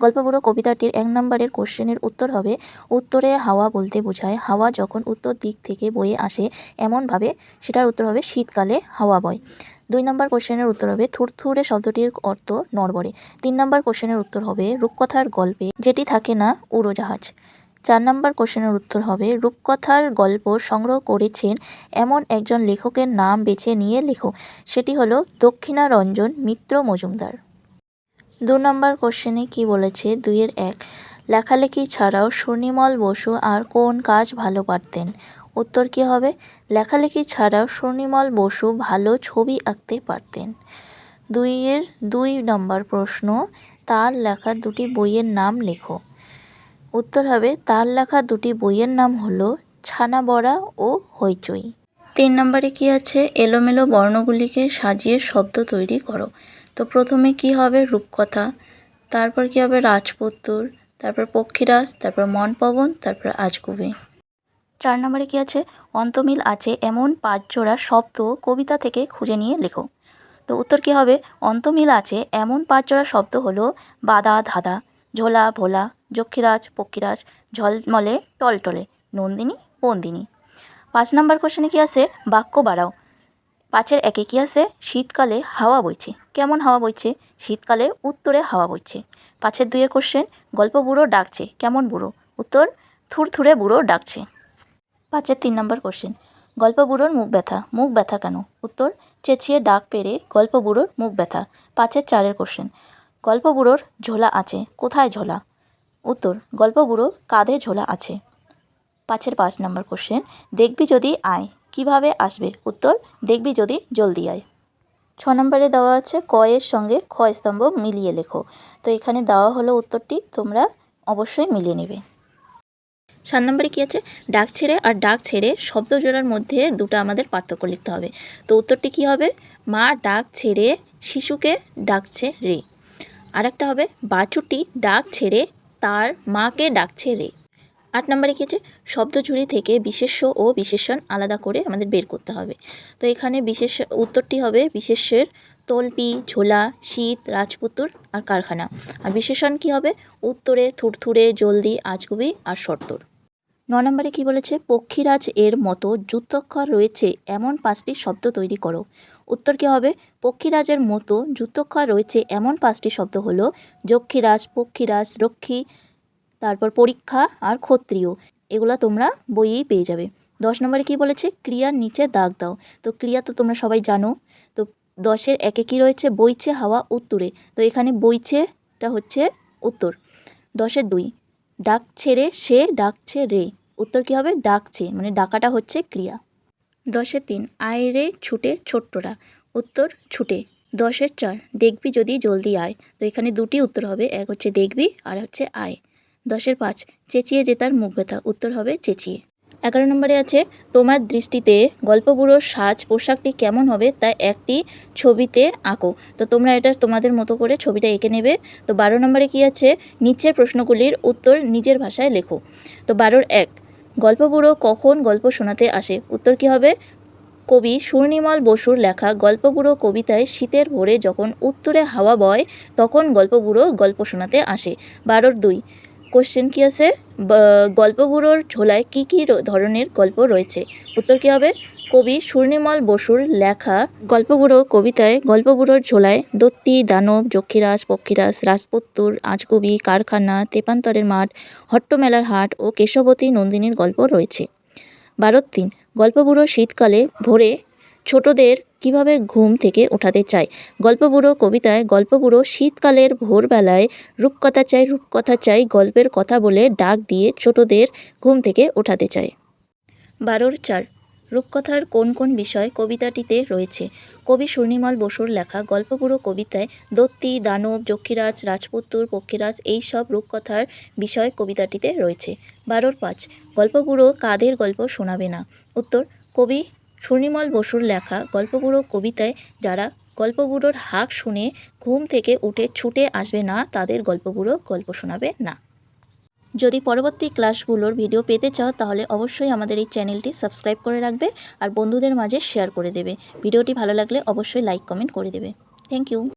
গল্পবুড়ো কবিতাটির এক নম্বরের কোশ্চেনের উত্তর হবে, উত্তরে হাওয়া বলতে বোঝায়, হাওয়া যখন উত্তর দিক থেকে বয়ে আসে, এমনভাবে সেটার উত্তর হবে শীতকালে হাওয়া বয়। দুই নম্বর কোশ্চেনের উত্তর হবে, থুরথুরে শব্দটির অর্থ নড়বড়ে। তিন নম্বর কোশ্চেনের উত্তর হবে, রূপকথার গল্পে যেটি থাকে না উড়োজাহাজ। চার নম্বর কোশ্চেনের উত্তর হবে, রূপকথার গল্প সংগ্রহ করেছেন এমন একজন লেখকের নাম বেছে নিয়ে লেখো। সেটি হলো দক্ষিণারঞ্জন মিত্র মজুমদার। দু নম্বর কোশ্চেনে কি বলেছে? দুইয়ের এক, লেখালেখি ছাড়াও সুনির্মল বসু আর কোন কাজ ভালো পারতেন? উত্তর কী হবে? লেখালেখি ছাড়াও সুনির্মল বসু ভালো ছবি আঁকতে পারতেন। দুইয়ের দুই নম্বর প্রশ্ন, তার লেখা দুটি বইয়ের নাম লেখো। উত্তর হবে, তার লেখা দুটি বইয়ের নাম হলো ছানা বড়া ও হইচই। তিন নম্বরে কি আছে? এলোমেলো বর্ণগুলিকে সাজিয়ে শব্দ তৈরি করো। তো প্রথমে কি হবে রূপকথা, তারপর কি হবে রাজপুত্তুর, তারপর পক্ষীরাজ, তারপর মনপবন, তারপর আজগুবি। চার নম্বরে কি আছে? অন্তমিল আছে এমন পাঁচ জোড়া শব্দ কবিতা থেকে খুঁজে নিয়ে লেখো। তো উত্তর কি হবে? অন্তমিল আছে এমন পাঁচ জোড়া শব্দ হলো বাদা ধাঁধা, ঝোলা ভোলা, যক্ষীরাজ, পক্ষীরাজ, ঝলমলে, টলটলে, নন্দিনী, বন্দিনী। পাঁচ নাম্বার কোশ্চেনে কি আছে? বাক্য বাড়াও। পাঁচের একে কি আছে? শীতকালে হাওয়া বইছে। কেমন হাওয়া বইছে? শীতকালে উত্তরে হাওয়া বইছে। পাঁচের দুইয়ের কোশ্চেন গল্প বুড়ো ডাকছে। কেমন বুড়ো? উত্তর, থুরথুরে বুড়ো ডাকছে। পাঁচের তিন নম্বর কোশ্চেন গল্প বুড়োর মুখ ব্যথা। মুখ ব্যথা কেন? উত্তর, চেঁচিয়ে ডাক পেরে গল্প বুড়োর মুখ ব্যথা। পাঁচের চারের কোশ্চেন গল্প বুড়োর ঝোলা আছে। কোথায় ঝোলা? উত্তর, গল্প বুড়ো কাঁধে ঝোলা আছে। পাঁচের পাঁচ নম্বর কোশ্চেন দেখবি যদি আয়। কীভাবে আসবে? উত্তর, দেখবি যদি জলদি আয়। ছ নম্বরে দেওয়া আছে ক এর সঙ্গে খ স্তম্ভ মিলিয়ে লেখো। তো এখানে দেওয়া হলো উত্তরটি, তোমরা অবশ্যই মিলিয়ে নেবে। সাত নম্বরে কী আছে? ডাক ছেড়ে আর ডাক ছেড়ে শব্দ জোড়ার মধ্যে দুটো আমাদের পার্থক্য লিখতে হবে। তো উত্তরটি কী হবে? মা ডাক ছেড়ে শিশুকে ডাকছে রে। আরেকটা হবে, বাছুরটি ডাক ছেড়ে তার মাকে ডাকছে রে। আট নম্বরে কী আছে? শব্দঝুড়ি থেকে বিশেষ্য ও বিশেষণ আলাদা করে আমাদের বের করতে হবে। তো এখানে বিশেষ উত্তরটি হবে বিশেষ্যের তলপি, ঝোলা, শীত, রাজপুতুর আর কারখানা। আর বিশেষণ কি হবে? উত্তরে থুরথুরে, জলদি, আজগুবি আর সত্তর ন নম্বরে কী বলেছে? পক্ষীরাজ এর মতো যুক্তক্ষর রয়েছে, এমন পাঁচটি শব্দ তৈরি করো। উত্তর কী হবে? পক্ষীরাজের মতো যুক্তক্ষর রয়েছে, এমন পাঁচটি শব্দ হলো যক্ষীরাজ, পক্ষীরাজ, রক্ষী তারপর পরীক্ষা আর ক্ষত্রিয়, এগুলো তোমরা বইয়েই পেয়ে যাবে। দশ নম্বরে কী বলেছে? ক্রিয়ার নিচে দাগ দাও। তো ক্রিয়া তো তোমরা সবাই জানো। তো দশের একে কী রয়েছে? বইছে হাওয়া উত্তরে। তো এখানে বইছেটা হচ্ছে উত্তর। দশের দুই ডাক ছেড়ে সে, ডাকছে রে। উত্তর কী হবে? ডাকছে। মানে ডাকাটা হচ্ছে ক্রিয়া। দশের তিন, আয় রে ছুটে ছোট্টরা। উত্তর, ছুটে। দশের চার, দেখবি যদি জলদি আয়। তো এখানে দুটি উত্তর হবে, এক হচ্ছে দেখবি আর হচ্ছে আয়। দশের পাঁচ, চেঁচিয়ে জেতার মুখ ব্যথা। উত্তর হবে চেঁচিয়ে। এগারো নম্বরে আছে, তোমার দৃষ্টিতে গল্পগুলোর সাজ পোশাকটি কেমন হবে তা একটি ছবিতে আঁকো। তো তোমরা এটা তোমাদের মতো করে ছবিটা এঁকে নেবে। তো বারো নম্বরে কী আছে? নিচের প্রশ্নগুলির উত্তর নিজের ভাষায় লেখো। তো বারোর এক গল্পবুড়ো কখন গল্প শোনাতে আসে? উত্তর কী হবে? কবি সুর্ণিমল বসুর লেখা গল্পবুড়ো কবিতায় শীতের ভোরে যখন উত্তরে হাওয়া বয়, তখন গল্পবুড়ো গল্প শোনাতে আসে। বারোর দুই কোশ্চেন কী আছে? গল্পগুলোর ঝোলায় কী কী ধরনের গল্প রয়েছে? উত্তর কী হবে? কবি সুর্ণিমল বসুর লেখা গল্পগুলো কবিতায় গল্পগুলোর ঝোলায় দত্তি, দানব, যক্ষীরাজ, পক্ষীরাজ, রাজপুত্তুর আজকবি কারখানা, তেপান্তরের মাঠ, হট্টমেলার হাট ও কেশবতী নন্দিনীর গল্প রয়েছে। বারোর তিন গল্পগুলো শীতকালে ভোরে ছোটদের কীভাবে ঘুম থেকে ওঠাতে চায়? গল্পবুড়ো কবিতায়, গল্পবুড়ো শীতকালের ভোরবেলায় রূপকথা চাই রূপকথা চাই, গল্পের কথা বলে ডাক দিয়ে ছোটদের ঘুম থেকে ওঠাতে চায়। বারোর চার, রূপকথার কোন কোন বিষয় কবিতাটিতে রয়েছে? কবি সুর্ণিমল বসুর লেখা গল্পগুলো কবিতায় দত্তি, দানব, যক্ষীরাজ, রাজপুত্তুর, পক্ষীরাজ এই সব রূপকথার বিষয় কবিতাটিতে রয়েছে। বারোর পাঁচ গল্পগুলো কাদের গল্প শোনাবে না? উত্তর, কবি সুনির্মল বসুর লেখা গল্পগুলো কবিতায় যারা গল্পগুলোর হাক শুনে ঘুম থেকে উঠে ছুটে আসবে না, তাদের গল্পগুলো গল্প শোনাবে না। যদি পরবর্তী ক্লাসগুলোর ভিডিও পেতে চাও, তাহলে অবশ্যই আমাদের এই চ্যানেলটি সাবস্ক্রাইব করে রাখবে আর বন্ধুদের মাঝে শেয়ার করে দেবে। ভিডিওটি ভালো লাগলে অবশ্যই লাইক, কমেন্ট করে দেবে। Thank you.